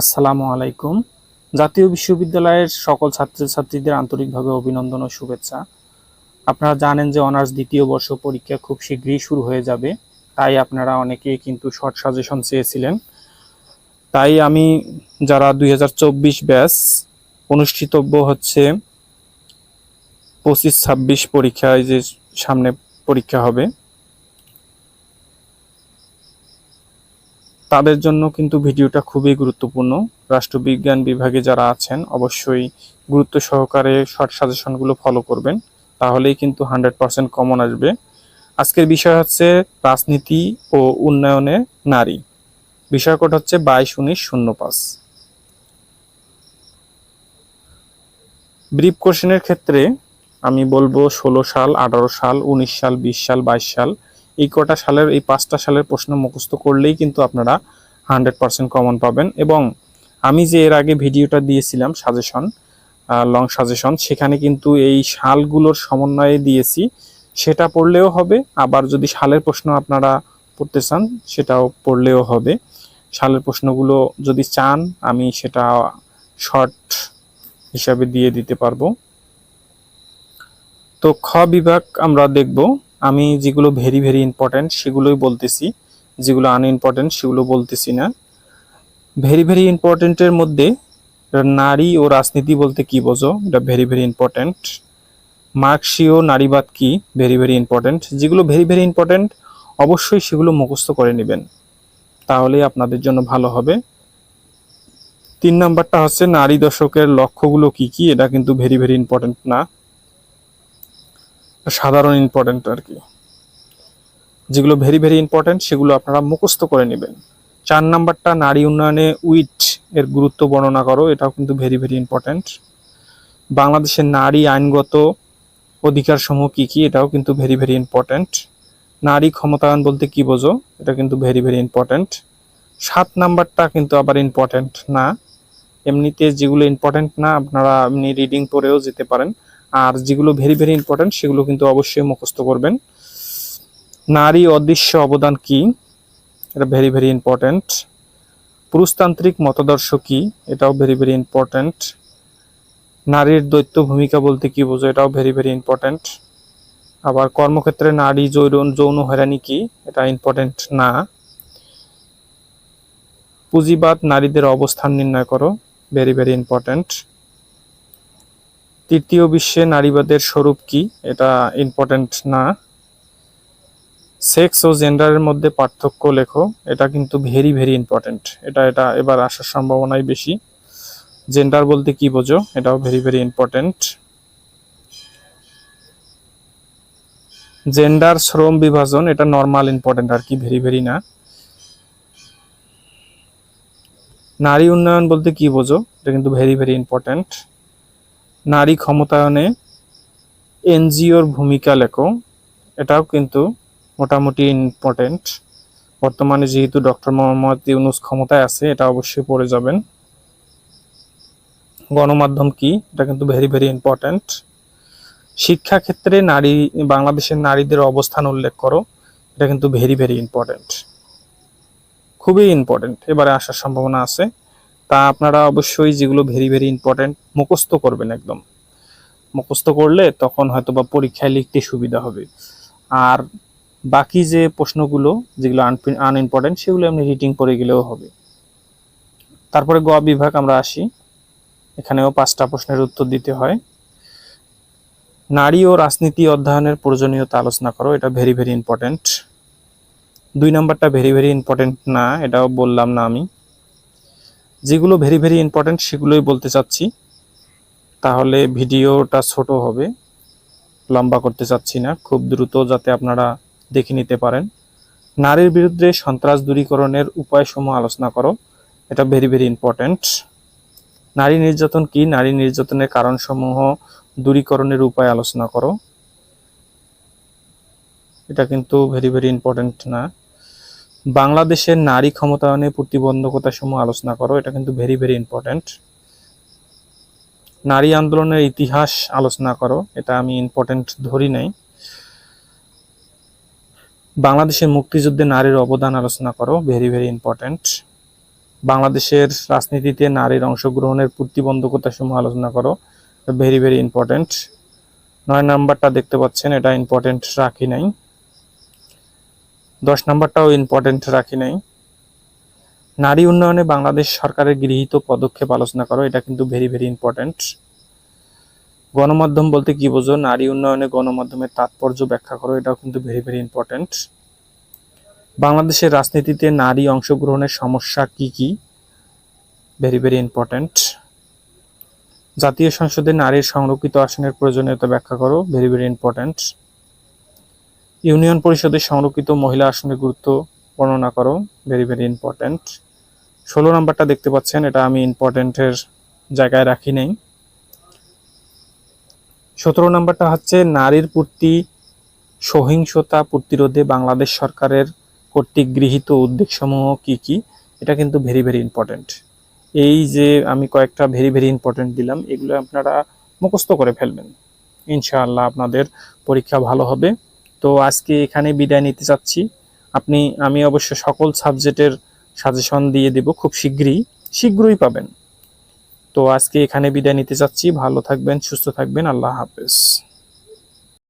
আসসালামু আলাইকুম। জাতীয় বিশ্ববিদ্যালয়ের সকল ছাত্রছাত্রীদের আন্তরিকভাবে অভিনন্দন ও শুভেচ্ছা। আপনারা জানেন যে অনার্স দ্বিতীয় বর্ষ পরীক্ষা খুব শীঘ্রই শুরু হয়ে যাবে। তাই আপনারা অনেকেই কিন্তু শর্ট সাজেশন চেয়েছিলেন। তাই আমি যারা দুই হাজার চব্বিশ ব্যাস অনুষ্ঠিতব্য হচ্ছে পঁচিশ ছাব্বিশ পরীক্ষায় যে সামনে পরীক্ষা হবে তাদের জন্য কিন্তু ভিডিওটা খুবই গুরুত্বপূর্ণ। রাষ্ট্রবিজ্ঞান বিভাগে যারা আছেন, অবশ্যই গুরুত্ব সহকারে শর্ট সাজেশনগুলো ফলো করবেন, তাহলেই কিন্তু হান্ড্রেড পার্সেন্ট কমন আসবে। আজকের বিষয় হচ্ছে রাজনীতি ও উন্নয়নে নারী। বিষয় কোড হচ্ছে বাইশ উনিশ শূন্য পাঁচ। ব্রিফ কোশ্চেনের ক্ষেত্রে আমি বলব ষোলো সাল, আঠারো সাল, উনিশ সাল, বিশ সাল, বাইশ সাল। এই কটা সালের, এই পাঁচটা সালের প্রশ্ন মুখস্থ করলেই কিন্তু আপনারা হান্ড্রেড পার্সেন্ট কমন পাবেন। এবং আমি যে এর আগে ভিডিওটা দিয়েছিলাম, সাজেশন লং সাজেশন, সেখানে কিন্তু এই সালগুলোর সমন্বয়ে দিয়েছি। সেটা পড়লেও হবে, আবার যদি সালের প্রশ্ন আপনারা পড়তে চান, সেটাও পড়লেও হবে। সালের প্রশ্নগুলো যদি চান, আমি সেটা শর্ট হিসাবে দিয়ে দিতে পারব। তো খ বিভাগ আমরা দেখব। আমি যেগুলো ভেরি ভেরি ইম্পর্ট্যান্ট সেগুলোই বলতেছি। যেগুলো আনইম্পর্ট্যান্ট সেগুলো বলতেছি না। ভেরি ভেরি ইম্পর্ট্যান্টের মধ্যে নারী ও রাজনীতি বলতে কি বোঝো? এটা ভেরি ভেরি ইম্পর্ট্যান্ট মার্কসীয় নারীবাদ কি? ভেরি ভেরি ইম্পর্ট্যান্ট যেগুলো ভেরি ভেরি ইম্পর্ট্যান্ট অবশ্যই সেগুলো মুখস্থ করে নেবেন। তাহলেই আপনাদের জন্য ভালো হবে। তিন নাম্বারটা হচ্ছে নারী দশকের লক্ষ্যগুলো কি কি? এটা কিন্তু ভেরি ভেরি ইম্পর্ট্যান্ট না। সাধারণ ইম্পর্টেন্ট আর কি যেগুলো ভেরি ভেরি ইম্পর্ট্যান্ট সেগুলো আপনারা মুখস্থ করে নেবেন। চার নাম্বারটা নারী উন্নয়নে উইট এর গুরুত্ব বর্ণনা করো, এটাও কিন্তু ভেরি ভেরি ইম্পর্ট্যান্ট বাংলাদেশের নারী আইনগত অধিকার সমূহ কী কি, এটাও কিন্তু ভেরি ভেরি ইম্পর্ট্যান্ট নারী ক্ষমতায়ন বলতে কি বোঝো, এটা কিন্তু ভেরি ভেরি ইম্পর্ট্যান্ট সাত নাম্বারটা কিন্তু আবার ইম্পর্টেন্ট না। এমনিতে যেগুলো ইম্পর্টেন্ট না, আপনারা এমনি রিডিং পড়েও যেতে পারেন। আর যেগুলো ভেরি ভেরি ইম্পর্ট্যান্ট সেগুলো কিন্তু অবশ্যই মুখস্থ করবেন। নারী অদৃশ্য অবদান কি? এটা ভেরি ভেরি ইম্পর্ট্যান্ট পুরুষতান্ত্রিক মতাদর্শ কি? এটাও ভেরি ভেরি ইম্পর্ট্যান্ট নারীর দৈত্য ভূমিকা বলতে কি বোঝো? এটাও ভেরি ভেরি ইম্পর্ট্যান্ট আবার কর্মক্ষেত্রে নারী যৌন যৌন হয়রানি কি? এটা ইম্পর্ট্যান্ট না। পুঁজিবাদ নারীদের অবস্থান নির্ণয় করো ভেরি ভেরি ইম্পর্ট্যান্ট তৃতীয় বিশ্বে নারীবাদের স্বরূপ কি? এটা ইম্পর্ট্যান্ট না। সেক্স ও জেন্ডারের মধ্যে পার্থক্য লেখো। এটা কিন্তু ভেরি ভেরি ইম্পর্ট্যান্ট এটা এটা এবার আসার সম্ভাবনাই বেশি। জেন্ডার বলতে কি বোঝো? এটাও ভেরি ভেরি ইম্পর্ট্যান্ট জেন্ডার শ্রম বিভাজন, এটা নর্মাল ইম্পর্ট্যান্ট আর কি ভেরি ভেরি না। নারী উন্নয়ন বলতে কি বোঝো? এটা কিন্তু ভেরি ভেরি ইম্পর্ট্যান্ট নারী ক্ষমতায়নে এনজিওর ভূমিকা লেখো। এটাও কিন্তু মোটামুটি ইম্পর্টেন্ট বর্তমানে যেহেতু ডক্টর মোহাম্মদ ইউনুস ক্ষমতায় আছে, এটা অবশ্যই পড়ে যাবেন। গণমাধ্যম কি? এটা কিন্তু ভেরি ভেরি ইম্পর্টেন্ট শিক্ষা ক্ষেত্রে নারী, বাংলাদেশের নারীদের অবস্থান উল্লেখ করো। এটা কিন্তু ভেরি ভেরি ইম্পর্টেন্ট খুবই ইম্পর্টেন্ট এবারে আসার সম্ভাবনা আছে। তা আপনারা অবশ্যই যেগুলো ভেরি ভেরি ইম্পর্টেন্ট মুখস্থ করবেন একদম। মুখস্থ করলে তখন হয়তো বা পরীক্ষায় লিখতে সুবিধা হবে। আর বাকি যে প্রশ্নগুলো, যেগুলো আনইম্পর্টেন্ট সেগুলো আপনি রিডিং করে গেলেও হবে। তারপরে গ বিভাগ আমরা আসি। এখানেও পাঁচটা প্রশ্নের উত্তর দিতে হয়। নারী ও রাজনীতি অধ্যয়নের প্রয়োজনীয়তা আলোচনা করো, এটা ভেরি ভেরি ইম্পর্টেন্ট দুই নাম্বারটা ভেরি ভেরি ইম্পর্টেন্ট না, এটাও বললাম না আমি। যেগুলো ভেরি ভেরি ইম্পর্টেন্ট সেগুলোই বলতে চাচ্ছি। তাহলে ভিডিওটা ছোট হবে, লম্বা করতে চাচ্ছি না, খুব দ্রুত যাতে আপনারা দেখে নিতে পারেন। নারীর বিরুদ্ধে সন্ত্রাস দূরীকরণের উপায়সমূহ আলোচনা করো, এটা ভেরি ভেরি ইম্পর্টেন্ট নারী নির্যাতন কি? নারী নির্যাতনের কারণসমূহ দূরীকরণের উপায় আলোচনা করো। এটা কিন্তু ভেরি ভেরি ইম্পর্টেন্ট না। বাংলাদেশের নারী ক্ষমতায়নে প্রতিবন্ধকতা সমূহ আলোচনা করো, এটা কিন্তু ভেরি ভেরি ইম্পর্টেন্ট নারী আন্দোলনের ইতিহাস আলোচনা করো, এটা আমি ইম্পর্টেন্ট ধরি নাই। বাংলাদেশের মুক্তিযুদ্ধে নারীর অবদান আলোচনা করো ভেরি ভেরি ইম্পর্টেন্ট বাংলাদেশের রাজনীতিতে নারীর অংশগ্রহণের প্রতিবন্ধকতা সমূহ আলোচনা করো ভেরি ভেরি ইম্পর্টেন্ট নয় নাম্বারটা দেখতে পাচ্ছেন, এটা ইম্পর্টেন্ট রাখি নাই। দশ নাম্বারটাও ইম্পর্টেন্ট রাখি নাই। নারী উন্নয়নে বাংলাদেশ সরকারের গৃহীত পদক্ষেপ আলোচনা করো, এটা কিন্তু ভেরি ভেরি ইম্পর্টেন্ট গণমাধ্যম বলতে কি বোঝো? নারী উন্নয়নে গণমাধ্যমের তাৎপর্য ব্যাখ্যা করো, এটাও কিন্তু ভেরি ভেরি ইম্পর্টেন্ট বাংলাদেশের রাজনীতিতে নারী অংশগ্রহণের সমস্যা কি কি? ভেরি ভেরি ইম্পর্টেন্ট জাতীয় সংসদে নারীর সংরক্ষিত আসনের প্রয়োজনীয়তা ব্যাখ্যা করো ভেরি ভেরি ইম্পর্টেন্ট ইউনিয়ন পরিষদের সংরক্ষিত মহিলা আসনের গুরুত্ব বর্ণনা করো। ভেরি ভেরি ইম্পর্টেন্ট ষোলো নাম্বারটা দেখতে পাচ্ছেন, এটা আমি ইম্পর্টেন্টের জায়গায় রাখি নাই। সতেরো নাম্বারটা হচ্ছে, নারীর প্রতি সহিংসতা প্রতিরোধে বাংলাদেশ সরকারের কর্তৃক গৃহীত উদ্যোগসমূহ কি কি? এটা কিন্তু ভেরি ভেরি ইম্পর্টেন্ট এই যে আমি কয়েকটা ভেরি ভেরি ইম্পর্টেন্ট দিলাম, এগুলো আপনারা মুখস্থ করে ফেলবেন। ইনশাআল্লাহ আপনাদের পরীক্ষা ভালো হবে। তো আজকে এখানে বিদায় নিতে চাচ্ছি। আপনি, আমি অবশ্য সকল সাবজেক্টের সাজেশন দিয়ে দেব খুব শীঘ্রই শীঘ্রই পাবেন। তো আজকে এখানে বিদায় নিতে চাচ্ছি। ভালো থাকবেন, সুস্থ থাকবেন। আল্লাহ হাফেজ।